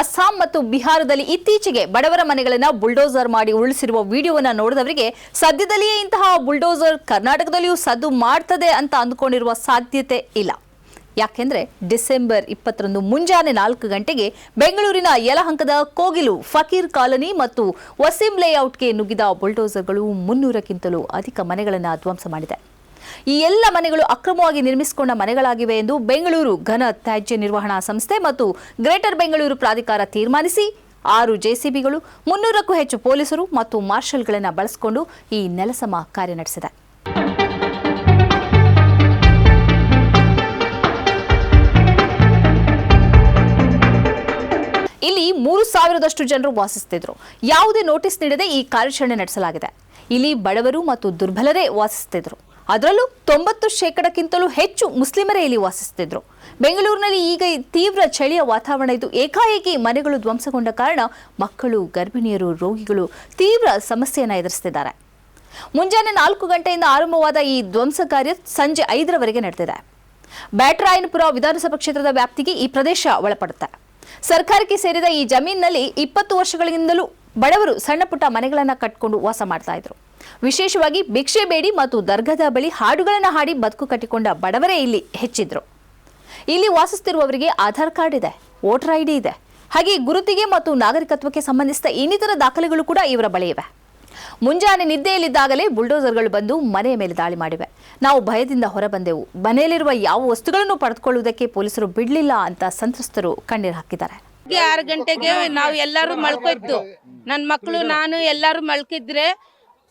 ಅಸ್ಸಾಂ ಮತ್ತು ಬಿಹಾರದಲ್ಲಿ ಇತ್ತೀಚೆಗೆ ಬಡವರ ಮನೆಗಳನ್ನು ಬುಲ್ಡೋಸರ್ ಮಾಡಿ ಉರುಳಿಸಿರುವ ವಿಡಿಯೋವನ್ನು ನೋಡಿದವರಿಗೆ ಸದ್ಯದಲ್ಲಿಯೇ ಇಂತಹ ಬುಲ್ಡೋಸರ್ ಕರ್ನಾಟಕದಲ್ಲಿಯೂ ಸದ್ದು ಮಾಡ್ತದೆ ಅಂತ ಅಂದುಕೊಂಡಿರುವ ಸಾಧ್ಯತೆ ಇಲ್ಲ. ಯಾಕೆಂದ್ರೆ ಡಿಸೆಂಬರ್ ಇಪ್ಪತ್ತರಂದು ಮುಂಜಾನೆ ನಾಲ್ಕು ಗಂಟೆಗೆ ಬೆಂಗಳೂರಿನ ಯಲಹಂಕದ ಕೋಗಿಲು ಫಕೀರ್ ಕಾಲನಿ ಮತ್ತು ವಸೀಂ ಲೇಔಟ್ಗೆ ನುಗ್ಗಿದ ಬುಲ್ಡೋಸರ್ಗಳು ಮುನ್ನೂರಕ್ಕಿಂತಲೂ ಅಧಿಕ ಮನೆಗಳನ್ನು ಧ್ವಂಸ ಮಾಡಿದೆ. ಈ ಎಲ್ಲ ಮನೆಗಳು ಅಕ್ರಮವಾಗಿ ನಿರ್ಮಿಸಿಕೊಂಡ ಮನೆಗಳಾಗಿವೆ ಎಂದು ಬೆಂಗಳೂರು ಘನ ತ್ಯಾಜ್ಯ ನಿರ್ವಹಣಾ ಸಂಸ್ಥೆ ಮತ್ತು ಗ್ರೇಟರ್ ಬೆಂಗಳೂರು ಪ್ರಾಧಿಕಾರ ತೀರ್ಮಾನಿಸಿ ಆರು ಜೆಸಿಬಿಗಳು, ಮುನ್ನೂರಕ್ಕೂ ಹೆಚ್ಚು ಪೊಲೀಸರು ಮತ್ತು ಮಾರ್ಷಲ್ಗಳನ್ನು ಬಳಸಿಕೊಂಡು ಈ ನೆಲಸಮ ಕಾರ್ಯ ನಡೆಸಿದೆ. ಇಲ್ಲಿ ಮೂರು ಸಾವಿರದಷ್ಟು ಜನರು ವಾಸಿಸುತ್ತಿದ್ದರು ಯಾವುದೇ ನೋಟಿಸ್ ನೀಡದೆ ಈ ಕಾರ್ಯಾಚರಣೆ ನಡೆಸಲಾಗಿದೆ. ಇಲ್ಲಿ ಬಡವರು ಮತ್ತು ದುರ್ಬಲರೇ ವಾಸಿಸುತ್ತಿದ್ರು ಅದರಲ್ಲೂ ತೊಂಬತ್ತು ಶೇಕಡಕ್ಕಿಂತಲೂ ಹೆಚ್ಚು ಮುಸ್ಲಿಮರೇ ಇಲ್ಲಿ ವಾಸಿಸುತ್ತಿದ್ದರು ಬೆಂಗಳೂರಿನಲ್ಲಿ ಈಗ ತೀವ್ರ ಚಳಿಯ ವಾತಾವರಣ ಇದ್ದು ಏಕಾಏಕಿ ಮನೆಗಳು ಧ್ವಂಸಗೊಂಡ ಕಾರಣ ಮಕ್ಕಳು, ಗರ್ಭಿಣಿಯರು, ರೋಗಿಗಳು ತೀವ್ರ ಸಮಸ್ಯೆಯನ್ನು ಎದುರಿಸುತ್ತಿದ್ದಾರೆ ಮುಂಜಾನೆ ನಾಲ್ಕು ಗಂಟೆಯಿಂದ ಆರಂಭವಾದ ಈ ಧ್ವಂಸ ಕಾರ್ಯ ಸಂಜೆ ಐದರವರೆಗೆ ನಡೆದಿದೆ. ಬ್ಯಾಟರಾಯನಪುರ ವಿಧಾನಸಭಾ ಕ್ಷೇತ್ರದ ವ್ಯಾಪ್ತಿಗೆ ಈ ಪ್ರದೇಶ ಒಳಪಡುತ್ತೆ. ಸರ್ಕಾರಕ್ಕೆ ಸೇರಿದ ಈ ಜಮೀನಿನಲ್ಲಿ ಇಪ್ಪತ್ತು ವರ್ಷಗಳಿಂದಲೂ ಬಡವರು ಸಣ್ಣ ಪುಟ್ಟ ಮನೆಗಳನ್ನ ಕಟ್ಕೊಂಡು ವಾಸ ಮಾಡ್ತಾ ಇದ್ರು. ವಿಶೇಷವಾಗಿ ಭಿಕ್ಷೆ ಬೇಡಿ ಮತ್ತು ದರ್ಗದ ಬಳಿ ಹಾಡುಗಳನ್ನು ಹಾಡಿ ಬದುಕು ಕಟ್ಟಿಕೊಂಡ ಬಡವರೇ ಇಲ್ಲಿ ಹೆಚ್ಚಿದ್ರು. ಇಲ್ಲಿ ವಾಸಿಸುತ್ತಿರುವವರಿಗೆ ಆಧಾರ್ ಕಾರ್ಡ್ ಇದೆ, ವೋಟರ್ ಐಡಿ ಇದೆ. ಹಾಗೆ ಗುರುತಿಗೆ ಮತ್ತು ನಾಗರಿಕತ್ವಕ್ಕೆ ಸಂಬಂಧಿಸಿದ ಇನ್ನಿತರ ದಾಖಲೆಗಳು ಕೂಡ ಇವರ ಬಳಿ ಇವೆ. ಮುಂಜಾನೆ ನಿದ್ದೆಯಲ್ಲಿದ್ದಾಗಲೇ ಬುಲ್ಡೋಸರ್ಗಳು ಬಂದು ಮನೆಯ ಮೇಲೆ ದಾಳಿ ಮಾಡಿವೆ. ನಾವು ಭಯದಿಂದ ಹೊರಬಂದೆವು. ಮನೆಯಲ್ಲಿರುವ ಯಾವ ವಸ್ತುಗಳನ್ನು ಪಡೆದುಕೊಳ್ಳುವುದಕ್ಕೆ ಪೊಲೀಸರು ಬಿಡಲಿಲ್ಲ ಅಂತ ಸಂತ್ರಸ್ತರು ಕಣ್ಣೀರು ಹಾಕಿದ್ದಾರೆ. ಆರು ಗಂಟೆಗೆ ನಾವು ಎಲ್ಲರೂ ಮಲ್ಕೊಯ್ತು. ನನ್ನ ಮಕ್ಕಳು, ನಾನು ಎಲ್ಲರೂ ಮಲ್ಕಿದ್ರೆ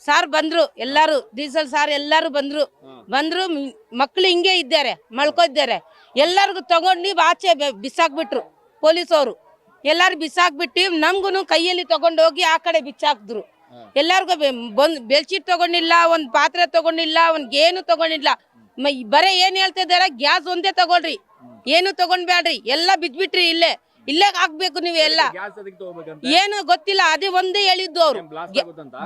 ಸಾರ್ ಬಂದ್ರು, ಎಲ್ಲರೂ, ಡೀಸೆಲ್ ಸಾರ್ ಎಲ್ಲರೂ ಬಂದ್ರು. ಬಂದ್ರು ಮಕ್ಳು ಹಿಂಗೆ ಇದ್ದಾರೆ ಮಳ್ಕೊದ್ದಾರೆ ಎಲ್ಲರಿಗೂ ತಗೊಂಡು ನೀವು ಆಚೆ ಬಿಸಾಕ್ಬಿಟ್ರು, ಪೊಲೀಸವರು. ಎಲ್ಲಾರು ಬಿಸಾಕ್ಬಿಟ್ಟು ನಮ್ಗೂನು ಕೈಯಲ್ಲಿ ತಗೊಂಡೋಗಿ ಆ ಕಡೆ ಬಿಚ್ಚಾಕಿದ್ರು. ಎಲ್ಲಾರ್ಗು ಬಂದ್ ಬೆಡ್ಶೀಟ್ ತಗೊಂಡಿಲ್ಲ, ಒಂದ್ ಪಾತ್ರೆ ತಗೊಂಡಿಲ್ಲ, ಒಂದ್ ಏನು ತಗೊಂಡಿಲ್ಲ. ಬರೇ ಏನ್ ಹೇಳ್ತಾ ಗ್ಯಾಸ್ ಒಂದೇ ತಗೊಳ್ರಿ. ಏನು ತಗೊಂಡ್ಬೇಡ್ರಿ ಎಲ್ಲ ಬಿದ್ಬಿಟ್ರಿ ಇಲ್ಲೇ. ಇಲ್ಲೇ ಹಾಕ್ಬೇಕು ನೀವು ಎಲ್ಲ. ಏನು ಗೊತ್ತಿಲ್ಲ ಅದೇ ಒಂದೇ ಹೇಳಿದ್ದು ಅವ್ರು.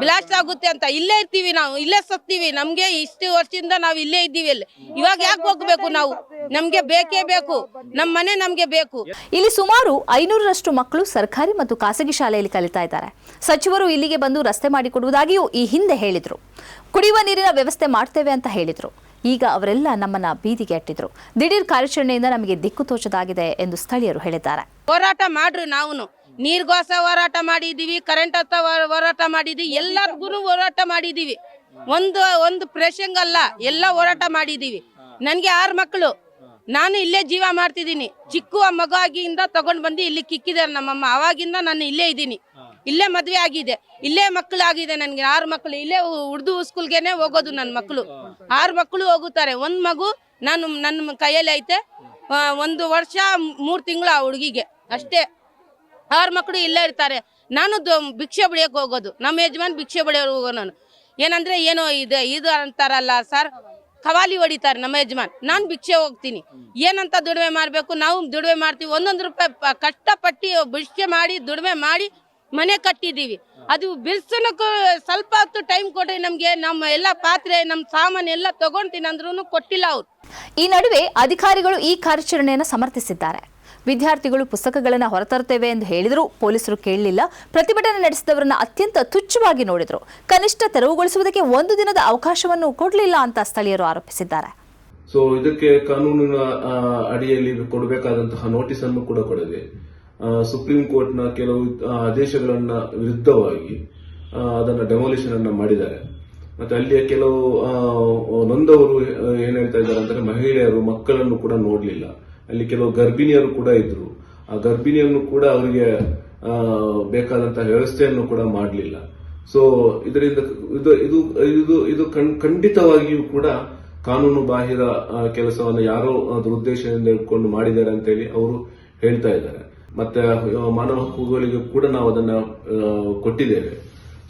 ಬ್ಲಾಸ್ಟ್ ಆಗುತ್ತೆ ಅಂತ. ಇಲ್ಲೇ ಇರ್ತೀವಿ ನಾವು ಇಲ್ಲೇ ಸತ್ತೀವಿ. ನಮ್ಗೆ ಇಷ್ಟು ವರ್ಷದಿಂದ ನಾವು ಇಲ್ಲೇ ಇದ್ದೀವಿ ಅಲ್ಲಿ. ಇವಾಗ ಯಾಕೆ ಹೋಗ್ಬೇಕು ನಾವು? ನಮ್ಗೆ ಬೇಕೇ ಬೇಕು. ನಮ್ಮ ಮನೆ ನಮ್ಗೆ ಬೇಕು. ಇಲ್ಲಿ ಸುಮಾರು ಐನೂರರಷ್ಟು ಮಕ್ಕಳು ಸರ್ಕಾರಿ ಮತ್ತು ಖಾಸಗಿ ಶಾಲೆಯಲ್ಲಿ ಕಲಿತಾ ಇದ್ದಾರೆ. ಸಚಿವರು ಇಲ್ಲಿಗೆ ಬಂದು ರಸ್ತೆ ಮಾಡಿಕೊಡುವುದಾಗಿಯೂ ಈ ಹಿಂದೆ ಹೇಳಿದ್ರು. ಕುಡಿಯುವ ನೀರಿನ ವ್ಯವಸ್ಥೆ ಮಾಡ್ತೇವೆ ಅಂತ ಹೇಳಿದ್ರು. ಈಗ ಅವರೆಲ್ಲ ನಮ್ಮನ್ನ ಬೀದಿಗೆ ಅಟ್ಟಿದ್ರು. ದಿಢೀರ್ ಕಾರ್ಯಾಚರಣೆಯಿಂದ ನಮಗೆ ದಿಕ್ಕು ತೋಚದಾಗಿದೆ ಎಂದು ಸ್ಥಳೀಯರು ಹೇಳಿದ್ದಾರೆ. ಹೋರಾಟ ಮಾಡ್ರಿ ನಾವು ನೀರ್ಗೋಸ ಹೋರಾಟ ಮಾಡಿದೀವಿ ಕರೆಂಟ್ ಹತ್ತ ಹೋರಾಟ ಮಾಡಿದೀವಿ ಎಲ್ಲರಿಗೂ ಹೋರಾಟ ಮಾಡಿದೀವಿ. ಒಂದು ಒಂದು ಪ್ರೆಷಂಗ್ ಅಲ್ಲ, ಎಲ್ಲ ಹೋರಾಟ ಮಾಡಿದೀವಿ. ನನ್ಗೆ ಆರು ಮಕ್ಕಳು ನಾನು ಇಲ್ಲೇ ಜೀವ ಮಾಡ್ತಿದ್ದೀನಿ. ಚಿಕ್ಕ ಮಗು ಆಗಿಂದ ತಗೊಂಡ್ ಬಂದು ಇಲ್ಲಿ ಕಿಕ್ಕಿದ್ದಾರೆ ನಮ್ಮಮ್ಮ. ಅವಾಗಿಂದ ನಾನು ಇಲ್ಲೇ ಇದ್ದೀನಿ. ಇಲ್ಲೇ ಮದ್ವೆ ಆಗಿದೆ. ಇಲ್ಲೇ ಮಕ್ಕಳು ಆಗಿದೆ ನನ್ಗೆ. ಆರು ಮಕ್ಕಳು ಇಲ್ಲೇ ಉರ್ದು ಸ್ಕೂಲ್ಗೆನೆ ಹೋಗೋದು ನನ್ನ ಮಕ್ಕಳು ಆರು ಮಕ್ಕಳು ಹೋಗುತ್ತಾರೆ. ಒಂದ್ ಮಗು ನಾನು ನನ್ನ ಕೈಯಲ್ಲಿ ಐತೆ. ಒಂದು ವರ್ಷ, ಮೂರ್ ತಿಂಗಳು ಆ ಹುಡುಗಿಗೆ. ಅಷ್ಟೇ. ಆರು ಮಕ್ಕಳು ಇಲ್ಲೇ ಇರ್ತಾರೆ. ನಾನು ಭಿಕ್ಷೆ ಬಿಡಿಯಕ್ಕೆ ಹೋಗೋದು. ನಮ್ಮ ಯಜಮಾನ್ ಭಿಕ್ಷೆ ಬಿಡಿಯೋರು ಹೋಗೋ ನಾನು. ಏನಂದ್ರೆ ಏನೋ ಇದೆ, ಇದು ಅಂತಾರಲ್ಲ ಸರ್. ಕವಾಲಿ ಹೊಡಿತಾರೆ ನಮ್ಮ ಯಜಮಾನ್. ನಾನು ಭಿಕ್ಷೆ ಹೋಗ್ತೀನಿ. ಏನಂತ ದುಡಿಮೆ ಮಾಡಬೇಕು? ನಾವು ದುಡಿಮೆ ಮಾಡ್ತೀವಿ. ಒಂದೊಂದು ರೂಪಾಯಿ ಕಷ್ಟಪಟ್ಟು ಭಿಕ್ಷೆ ಮಾಡಿ, ದುಡಿಮೆ ಮಾಡಿ ಮನೆ ಕಟ್ಟಿದ್ದೀವಿ. ಅದು ಬಿಲ್ಸನಕ್ಕೂ ಸ್ವಲ್ಪ ಹೊತ್ತು ಟೈಮ್ ಕೊಡ್ರಿ ನಮಗೆ ನಮ್ಮ ಎಲ್ಲ ಪಾತ್ರೆ ನಮ್ಮ ಸಾಮಾನು ಎಲ್ಲ ತಗೊಂತೀನಿ ಅಂದ್ರೂ ಕೊಟ್ಟಿಲ್ಲ ಅವ್ರು. ಈ ನಡುವೆ ಅಧಿಕಾರಿಗಳು ಈ ಕಾರ್ಯಾಚರಣೆಯನ್ನು ಸಮರ್ಥಿಸಿದ್ದಾರೆ. ವಿದ್ಯಾರ್ಥಿಗಳು ಪುಸ್ತಕಗಳನ್ನು ಹೊರತರುತ್ತೇವೆ ಎಂದು ಹೇಳಿದರೂ ಪೊಲೀಸರು ಕೇಳಲಿಲ್ಲ. ಪ್ರತಿಭಟನೆ ನಡೆಸಿದವರನ್ನ ಅತ್ಯಂತ ತುಚ್ಛವಾಗಿ ನೋಡಿದರು. ಕನಿಷ್ಠ ತೆರವುಗೊಳಿಸುವುದಕ್ಕೆ ಒಂದು ದಿನದ ಅವಕಾಶವನ್ನು ಕೊಡಲಿಲ್ಲ ಅಂತ ಸ್ಥಳೀಯರು ಆರೋಪಿಸಿದ್ದಾರೆ. ಸೊ ಇದಕ್ಕೆ ಕಾನೂನಿನ ಅಡಿಯಲ್ಲಿ ಕೊಡಬೇಕಾದಂತಹ ನೋಟಿಸ್ ಅನ್ನು ಕೂಡ ಕೊಡದೆ ಆ, ಸುಪ್ರೀಂ ಕೋರ್ಟ್ನ ಕೆಲವು ಆದೇಶಗಳನ್ನ ವಿರುದ್ಧವಾಗಿ ಅದನ್ನು ಡೆಮೊಲಿಷನ್ ಅನ್ನ ಮಾಡಿದ್ದಾರೆ. ಮತ್ತೆ ಅಲ್ಲಿಯ ಕೆಲವು ನೊಂದವರು ಏನ್ ಹೇಳ್ತಾ ಇದ್ದಾರೆ ಅಂದ್ರೆ ಮಹಿಳೆಯರು, ಮಕ್ಕಳನ್ನು ಕೂಡ ನೋಡ್ಲಿಲ್ಲ. ಅಲ್ಲಿ ಕೆಲವು ಗರ್ಭಿಣಿಯರು ಕೂಡ ಇದ್ರು. ಆ ಗರ್ಭಿಣಿಯನ್ನು ಕೂಡ ಅವರಿಗೆ ಬೇಕಾದಂತ ಬೇಕಾದಂತಹ ವ್ಯವಸ್ಥೆಯನ್ನು ಕೂಡ ಮಾಡಲಿಲ್ಲ. ಸೊ ಇದರಿಂದ, ಇದು ಇದು ಇದು ಇದು ಖಂಡ್- ಖಂಡಿತವಾಗಿಯೂ ಕೂಡ ಕಾನೂನು ಬಾಹಿರ ಕೆಲಸವನ್ನು ಯಾರೋ ದುರುದ್ದೇಶದಿಂದ ಇಟ್ಕೊಂಡು ಮಾಡಿದ್ದಾರೆ ಅಂತೇಳಿ ಅವರು ಹೇಳ್ತಾ ಇದ್ದಾರೆ. ಮತ್ತೆ ಮಾನವ ಹಕ್ಕುಗಳಿಗೆ ಕೂಡ ನಾವು ಅದನ್ನ ಕೊಟ್ಟಿದ್ದೇವೆ.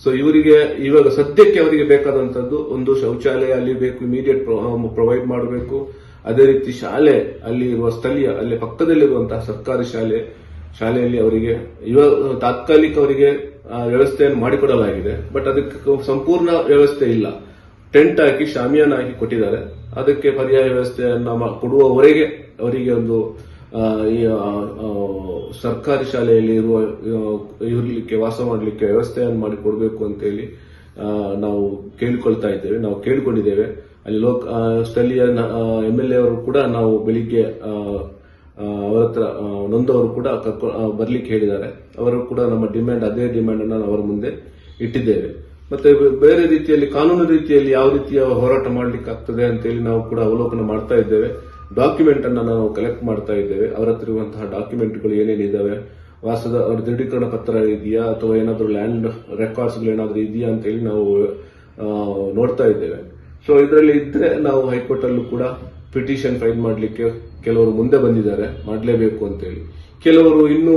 ಸೊ ಇವರಿಗೆ, ಇವಾಗ ಸದ್ಯಕ್ಕೆ ಅವರಿಗೆ ಬೇಕಾದಂತದ್ದು ಒಂದು ಶೌಚಾಲಯ ಅಲ್ಲಿ ಬೇಕು ಇಮಿಡಿಯೇಟ್ ಪ್ರೊವೈಡ್ ಮಾಡಬೇಕು. ಅದೇ ರೀತಿ ಶಾಲೆ ಅಲ್ಲಿ ಇರುವ ಸ್ಥಳೀಯ, ಅಲ್ಲಿ ಪಕ್ಕದಲ್ಲಿರುವಂತಹ ಸರ್ಕಾರಿ ಶಾಲೆ, ಶಾಲೆಯಲ್ಲಿ ಅವರಿಗೆ, ಇವಾಗ ತಾತ್ಕಾಲಿಕ ಅವರಿಗೆ ವ್ಯವಸ್ಥೆಯನ್ನು ಮಾಡಿಕೊಡಲಾಗಿದೆ. ಬಟ್ ಅದಕ್ಕೆ ಸಂಪೂರ್ಣ ವ್ಯವಸ್ಥೆ ಇಲ್ಲ. ಟೆಂಟ್ ಹಾಕಿ, ಶಾಮಿಯಾನ ಹಾಕಿ ಕೊಟ್ಟಿದ್ದಾರೆ. ಅದಕ್ಕೆ ಪರ್ಯಾಯ ವ್ಯವಸ್ಥೆಯನ್ನ ಕೊಡುವವರೆಗೆ ಅವರಿಗೆ ಒಂದು ಸರ್ಕಾರಿ ಶಾಲೆಯಲ್ಲಿ ಇರುವ ಇರಲಿಕ್ಕೆ, ವಾಸ ಮಾಡಲಿಕ್ಕೆ ವ್ಯವಸ್ಥೆಯನ್ನು ಮಾಡಿಕೊಡಬೇಕು ಅಂತೇಳಿ ನಾವು ಕೇಳಿಕೊಳ್ತಾ ಇದ್ದೇವೆ. ನಾವು ಕೇಳಿಕೊಂಡಿದ್ದೇವೆ. ಅಲ್ಲಿ ಲೋಕ ಸ್ಥಳೀಯ ಎಂ ಎಲ್ ಎ ಅವರು ಕೂಡ ನಾವು ಬೆಳಿಗ್ಗೆ ಅವರ ಹತ್ರ ನೊಂದವರು ಕೂಡ ಕರ್ಕೊ- ಬರ್ಲಿಕ್ಕೆ ಹೇಳಿದ್ದಾರೆ. ಅವರು ಕೂಡ ನಮ್ಮ ಡಿಮ್ಯಾಂಡ್, ಅದೇ ಡಿಮ್ಯಾಂಡ್ ಅನ್ನು ಅವರ ಮುಂದೆ ಇಟ್ಟಿದ್ದೇವೆ. ಮತ್ತೆ ಬೇರೆ ರೀತಿಯಲ್ಲಿ, ಕಾನೂನು ರೀತಿಯಲ್ಲಿ ಯಾವ ರೀತಿಯ ಹೋರಾಟ ಮಾಡ್ಲಿಕ್ಕೆ ಆಗ್ತದೆ ಅಂತೇಳಿ ನಾವು ಕೂಡ ಅವಲೋಕನ ಮಾಡ್ತಾ ಇದ್ದೇವೆ. ಡಾಕ್ಯುಮೆಂಟ್ ಅನ್ನ ನಾವು ಕಲೆಕ್ಟ್ ಮಾಡ್ತಾ ಇದ್ದೇವೆ. ಅವರ ಹತ್ರ ಇರುವಂತಹ ಡಾಕ್ಯುಮೆಂಟ್ಗಳು ಏನೇನಿದ್ದಾವೆ ವಾಸದ ಅವರ ದೃಢೀಕರಣ ಪತ್ರ ಇದೆಯಾ? ಅಥವಾ ಏನಾದರೂ ಲ್ಯಾಂಡ್ ರೆಕಾರ್ಡ್ಸ್ಗಳು ಏನಾದರೂ ಇದೆಯಾ ಅಂತ ಹೇಳಿ ನಾವು ನೋಡ್ತಾ ಇದ್ದೇವೆ. ಸೊ ಇದರಲ್ಲಿ ಇದ್ರೆ ನಾವು ಹೈಕೋರ್ಟ್ ಅಲ್ಲೂ ಕೂಡ ಪಿಟಿಷನ್ ಫೈಲ್ ಮಾಡಲಿಕ್ಕೆ ಕೆಲವರು ಮುಂದೆ ಬಂದಿದ್ದಾರೆ. ಮಾಡಲೇಬೇಕು ಅಂತೇಳಿ ಕೆಲವರು ಇನ್ನೂ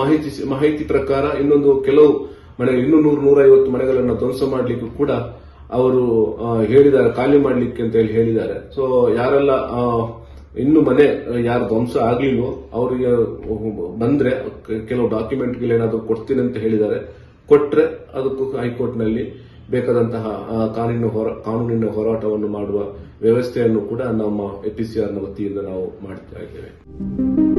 ಮಾಹಿತಿ ಮಾಹಿತಿ ಪ್ರಕಾರ ಇನ್ನೊಂದು ಕೆಲವು ಮನೆ ಇನ್ನೂ ನೂರು ನೂರೈವತ್ತು ಮನೆಗಳನ್ನು ಧ್ವಂಸ ಮಾಡಲಿಕ್ಕೂ ಕೂಡ ಅವರು ಹೇಳಿದ್ದಾರೆ, ಖಾಲಿ ಮಾಡಲಿಕ್ಕೆ ಅಂತ ಹೇಳಿ ಹೇಳಿದ್ದಾರೆ. ಸೊ ಯಾರೆಲ್ಲ ಇನ್ನು ಮನೆ, ಯಾರು ಧ್ವಂಸ ಆಗ್ಲಿಲ್ವೋ, ಅವರಿಗೆ ಬಂದ್ರೆ, ಕೆಲವು ಡಾಕ್ಯುಮೆಂಟ್ಗಳೇನಾದರೂ ಕೊಡ್ತೀನಿ ಅಂತ ಹೇಳಿದ್ದಾರೆ. ಕೊಟ್ರೆ, ಅದಕ್ಕೂ ಹೈಕೋರ್ಟ್ನಲ್ಲಿ ಬೇಕಾದಂತಹ ಕಾನೂನಿನ ಕಾನೂನಿನ ಹೋರಾಟವನ್ನು ಮಾಡುವ ವ್ಯವಸ್ಥೆಯನ್ನು ಕೂಡ ನಮ್ಮ ಎಪಿಸಿಆರ್ನ ವತಿಯಿಂದ ನಾವು ಮಾಡ್ತಾ ಇದ್ದೇವೆ.